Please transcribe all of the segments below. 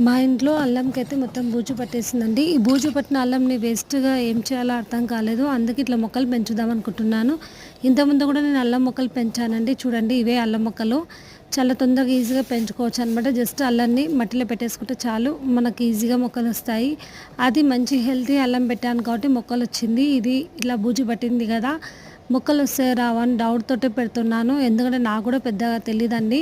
మా ఇంట్లో అల్లంకి అయితే మొత్తం బూజు పట్టేసిందండి. ఈ బూజు పట్టిన అల్లంని వేస్ట్గా ఏం చేయాలో అర్థం కాలేదు. అందుకే ఇట్లా మొక్కలు పెంచుదాం అనుకుంటున్నాను. ఇంతకుముందు కూడా నేను అల్లం మొక్కలు పెంచానండి. చూడండి ఇవే అల్లం మొక్కలు. చాలా తొందరగా ఈజీగా పెంచుకోవచ్చు అనమాట జస్ట్ అల్లాన్ని మట్టిలో పెట్టేసుకుంటే చాలు. మనకి ఈజీగా మొక్కలు వస్తాయి. అది మంచి హెల్తీ అల్లం పెట్టాను కాబట్టి మొక్కలు వచ్చింది. ఇది ఇలా బూజు పట్టింది కదా. మొక్కలు వస్తే రావని డౌట్ తోటే పెడుతున్నాను. ఎందుకంటే నాకు కూడా పెద్దగా తెలియదండి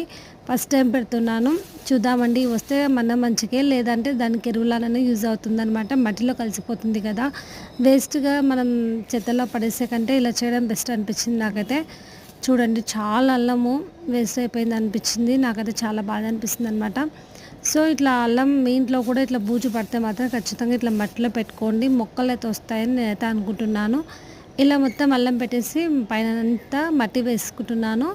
ఫస్ట్ టైం పెడుతున్నాను. చూద్దామండి. వస్తే మన మంచికే లేదంటే దానికి ఎరువులనే యూజ్ అవుతుంది అనమాట మట్టిలో కలిసిపోతుంది కదా. వేస్ట్గా మనం చెత్తలో పడేసే కంటే ఇలా చేయడం బెస్ట్ అనిపించింది నాకైతే. చూడండి చాలా అల్లము వేస్ట్ అయిపోయింది అనిపించింది. నాకైతే చాలా బాధ అనిపిస్తుంది అనమాట సో ఇట్లా అల్లం మీ ఇంట్లో కూడా ఇట్లా బూజు పడితే మాత్రం ఖచ్చితంగా ఇట్లా మట్టిలో పెట్టుకోండి. మొక్కలు అయితే వస్తాయని నేనైతే అనుకుంటున్నాను. ఇలా మొత్తం అల్లం పెట్టేసి పైన అంతా మట్టి వేసుకుంటున్నాను.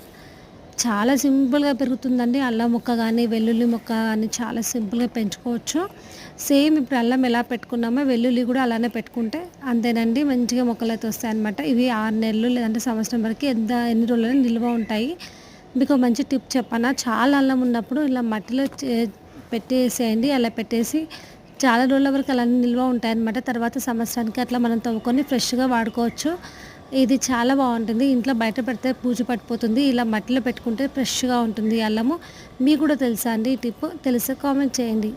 చాలా సింపుల్గా పెరుగుతుందండి. అల్లం మొక్క కానీ వెల్లుల్లి మొక్క కానీ చాలా సింపుల్గా పెంచుకోవచ్చు. సేమ్ ఇప్పుడు అల్లం ఎలా పెట్టుకున్నామో వెల్లుల్లి కూడా అలానే పెట్టుకుంటే అంతేనండి. మంచిగా మొక్కలు అయితే వస్తాయన్నమాట. ఇవి ఆరు నెలలు లేదంటే సంవత్సరం వరకు ఎంత ఎన్ని రోజులైనా నిల్వ ఉంటాయి. మీకు మంచి టిప్ చెప్పనా? చాలా అల్లం ఉన్నప్పుడు ఇలా మట్టిలో పెట్టేసేయండి. అలా పెట్టేసి చాలా రోజుల వరకు అలా నిల్వ ఉంటాయన్నమాట. తర్వాత సంవత్సరానికి అట్లా మనం తవ్వుకొని ఫ్రెష్గా వాడుకోవచ్చు. ఇది చాలా బాగుంటుంది. ఇంట్లో బయట పెడితే పూజ పట్టిపోతుంది ఇలా మట్టిలో పెట్టుకుంటే ఫ్రెష్గా ఉంటుంది అల్లము. మీకు కూడా తెలుసా అండి ఈ టిప్? తెలిసే? కామెంట్ చేయండి.